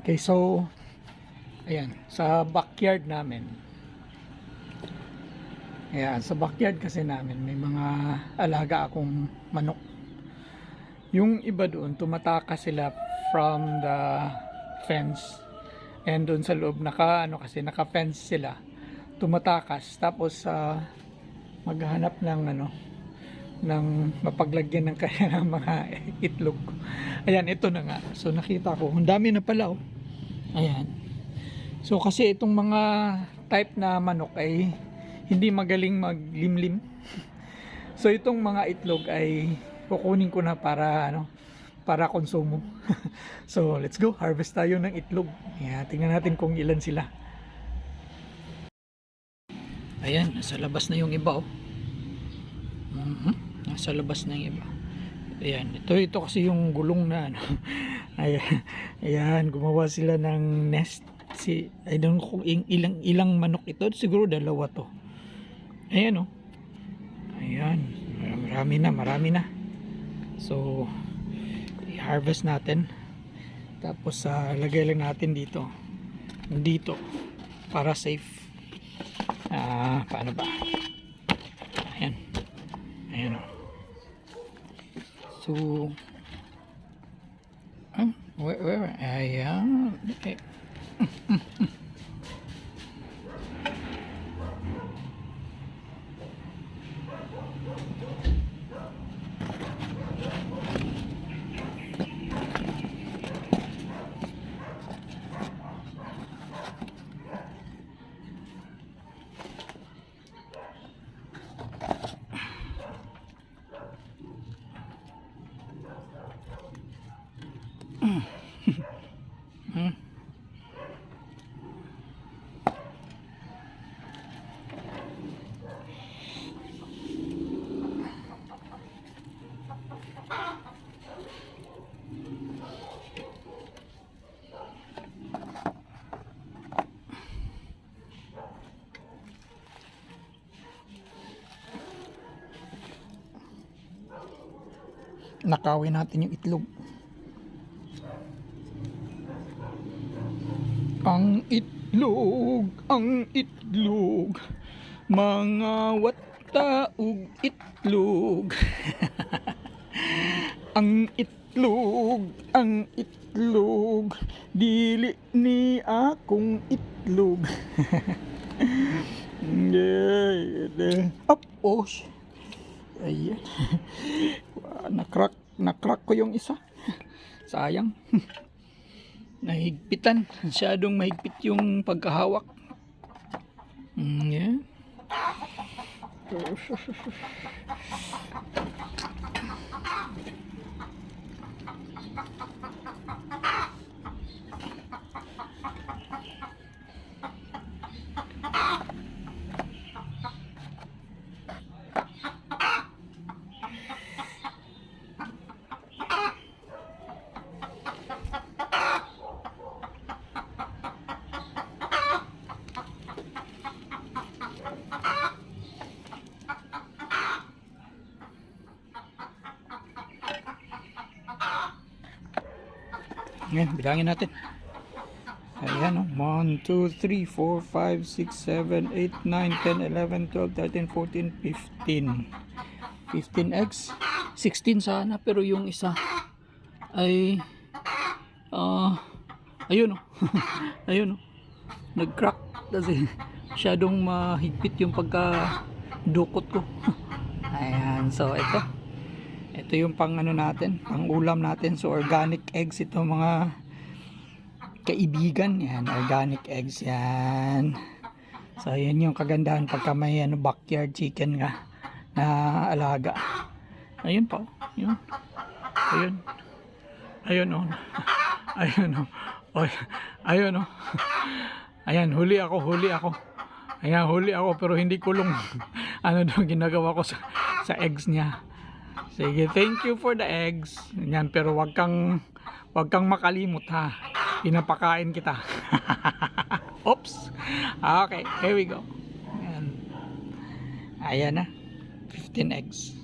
okay, so ayan, sa backyard namin. Ayan, sa backyard kasi namin may mga alaga akong manok. Yung iba doon tumatakas sila from the fence. And doon sa loob naka ano kasi naka fence sila. Tumatakas tapos sa maghanap ng ano ng mapaglagyan ng kanilang mga itlog. Ayan, ito na nga. So nakita ko, ang dami na pala oh. Ayan. So kasi itong mga type na manok ay hindi magaling maglimlim. So itong mga itlog ay kukunin ko na para ano para konsumo. so let's go, harvest tayo ng itlog. Ayan, tingnan natin kung ilan sila. Ayan, nasa labas na yung iba oh. Mhm. Nasa labas yung iba. Ayan, ito ito kasi yung gulong na ano. Ayan, gumawa sila ng nest. Si I don't know kung ilang ilang manok ito, siguro dalawa to. Ayan oh. Ayan, marami na, marami na. So, i-harvest natin. Tapos sa lagay lang natin dito. Dito para safe. Ah, paano ba? Ayan. Ayan o. So, ah, where, where, ayan. Eh. Hmm. Nakawin natin yung itlog. Ang itlog, ang itlog, mga wataog itlog. ang itlog, ang itlog, dili ni akong itlog. yeah, yeah. Up, oh, sh- Ayan. Nakrak, nakrak ko yung isa. Sayang. Nahigpitan. Masyadong mahigpit yung pagkahawak. Mm, yeah. Ngayon, bilangin natin. Ayan, oh. 1, 2, 3, 4, 5, 6, 7, 8, 9, 10, 11, 12, 13, 14, 15. 15 eggs. 16 sana, pero yung isa ay ah ayun oh. ayun oh. Nag-crack kasi masyadong mahigpit yung pagka dukot ko. Ayan, so ito. Ito yung pang ano natin, pang ulam natin. So organic eggs ito mga kaibigan. Yan, organic eggs yan. So yan yung kagandahan pagka may ano, backyard chicken nga na alaga. Ayun pa. oh. Yun. Ayun. Ayun oh. Ayun oh. Oy. Ayun oh. Ayan, huli ako, huli ako. Ayan, huli ako pero hindi kulong. ano daw ginagawa ko sa, sa eggs niya. Sige, thank you for the eggs. Yan, pero wag kang wag kang makalimot ha. Pinapakain kita. Oops. Okay, here we go. Ayan. Ayan na. 15 eggs.